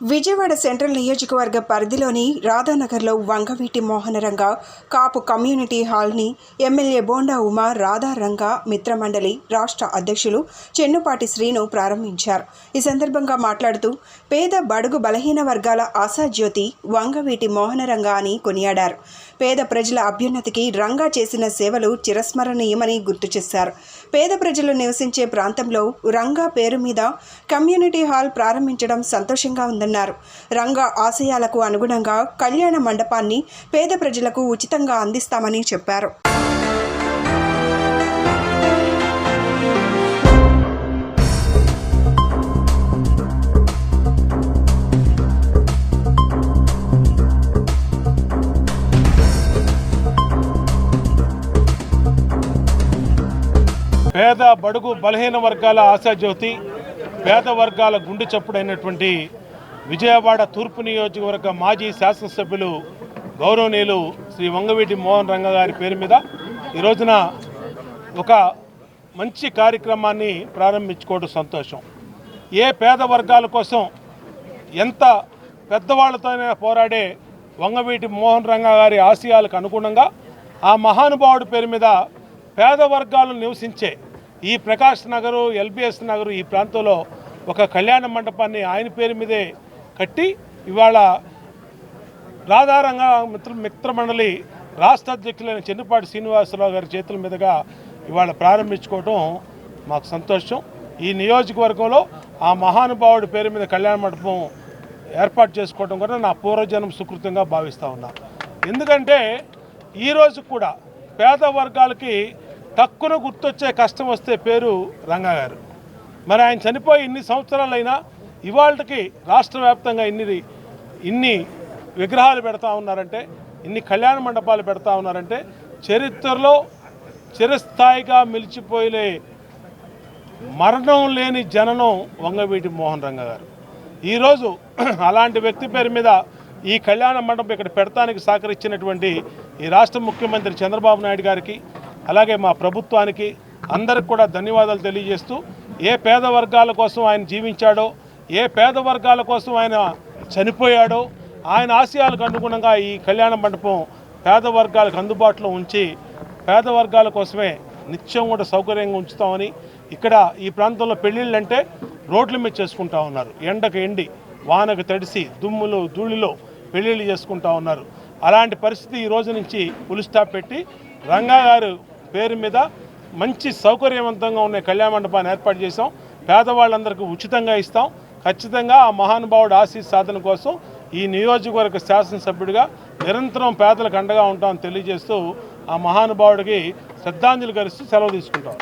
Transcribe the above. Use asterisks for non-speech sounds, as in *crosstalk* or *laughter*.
Vijayawada central నియోజకవర్గ పరిధిలోని రాధానగర్లో వంగవీటి మోహనరంగ కాపు కమ్యూనిటీ హాల్ని ఎమ్మెల్యే బోండా ఉమా రాధారంగ మిత్రమండలి రాష్ట్ర అధ్యక్షులు చెన్నుపాటి శ్రీను ప్రారంభించారు. ఈ సందర్భంగా మాట్లాడుతూ పేద బడుగు బలహీన వర్గాల ఆశాజ్యోతి వంగవీటి మోహనరంగ అని కొనియాడారు. పేద ప్రజల అభ్యున్నతికి రంగా చేసిన సేవలు చిరస్మరణీయమని గుర్తు చేశారు. పేద ప్రజలు నివసించే ప్రాంతంలో రంగా పేరు మీద కమ్యూనిటీ హాల్ ప్రారంభించడం సంతోషంగా ఉందన్నారు. రంగా ఆశయాలకు అనుగుణంగా కళ్యాణ మండపాన్ని పేద ప్రజలకు ఉచితంగా అందిస్తామని చెప్పారు. పేద బడుగు బలహీన వర్గాల ఆశాజ్యోతి పేద వర్గాల గుండె చప్పుడైనటువంటి విజయవాడ తూర్పు నియోజకవర్గ మాజీ శాసనసభ్యులు గౌరవనీయులు శ్రీ వంగవీటి మోహన్ రంగ గారి పేరు మీద ఈ రోజున ఒక మంచి కార్యక్రమాన్ని ప్రారంభించుకోవడం సంతోషం. ఏ పేద వర్గాల కోసం ఎంత పెద్దవాళ్ళతోనే పోరాడే వంగవీటి మోహన్ రంగ గారి ఆశయాలకు అనుగుణంగా ఆ మహానుభావుడి పేరు మీద పేద వర్గాలు నివసించే ఈ ప్రకాష్ నగరు ఎల్బిఎస్ నగరు ఈ ప్రాంతంలో ఒక కళ్యాణ మండపాన్ని ఆయన పేరు మీదే కట్టి ఇవాళ రాధారంగా మిత్ర మిత్ర మండలి రాష్ట్ర అధ్యక్షులైన చెన్నుపాటి శ్రీనివాసరావు గారి చేతుల మీదుగా ఇవాళ ప్రారంభించుకోవడం మాకు సంతోషం. ఈ నియోజకవర్గంలో ఆ మహానుభావుడి పేరు మీద కళ్యాణ మండపం ఏర్పాటు చేసుకోవడం కూడా నా పూర్వజనం సుకృతంగా భావిస్తూ ఉన్నా. ఎందుకంటే ఈరోజు కూడా పేద వర్గాలకి టక్కున గుర్తొచ్చే కష్టం వస్తే పేరు రంగా గారు. మరి ఆయన చనిపోయి ఇన్ని సంవత్సరాలైనా ఇవాళకి రాష్ట్ర వ్యాప్తంగా ఇన్ని ఇన్ని విగ్రహాలు పెడతా ఉన్నారంటే ఇన్ని కళ్యాణ మండపాలు పెడతా ఉన్నారంటే చరిత్రలో చిరస్థాయిగా మిలిచిపోయే మరణం లేని జననం వంగవీటి మోహన్ రంగ గారు. ఈరోజు *clears throat* అలాంటి వ్యక్తి పేరు మీద ఈ కళ్యాణ మండపం ఇక్కడ పెడతానికి సహకరించినటువంటి ఈ రాష్ట్ర ముఖ్యమంత్రి చంద్రబాబు నాయుడు గారికి అలాగే మా ప్రభుత్వానికి అందరికి కూడా ధన్యవాదాలు తెలియజేస్తూ ఏ పేద వర్గాల కోసం ఆయన జీవించాడో ఏ పేద వర్గాల కోసం ఆయన చనిపోయాడో ఆయన ఆశయాలకు అనుగుణంగా ఈ కళ్యాణ మండపం పేద వర్గాలకు అందుబాటులో ఉంచి పేద వర్గాల కోసమే నిత్యం కూడా సౌకర్యంగా ఉంచుతామని ఇక్కడ ఈ ప్రాంతంలో పెళ్ళిళ్ళు అంటే రోడ్ల మీద చేసుకుంటా ఉన్నారు. ఎండకు ఎండి వానకు తడిసి దుమ్ములు ధూళిలో పెళ్ళిళ్ళు చేసుకుంటా ఉన్నారు. అలాంటి పరిస్థితి ఈ రోజు నుంచి పులి స్టాప్ పెట్టి రంగా గారు పేరు మీద మంచి సౌకర్యవంతంగా ఉన్న కళ్యాణ మండపాన్ని ఏర్పాటు చేసాం పేదవాళ్ళందరికీ ఉచితంగా ఇస్తాం. ఖచ్చితంగా ఆ మహానుభావుడు ఆశీస్ సాధన కోసం ఈ నియోజకవర్గ శాసనసభ్యుడిగా నిరంతరం పేదలకు అండగా ఉంటామని తెలియజేస్తూ ఆ మహానుభావుడికి శ్రద్ధాంజలి గరిస్తూ సెలవు తీసుకుంటాం.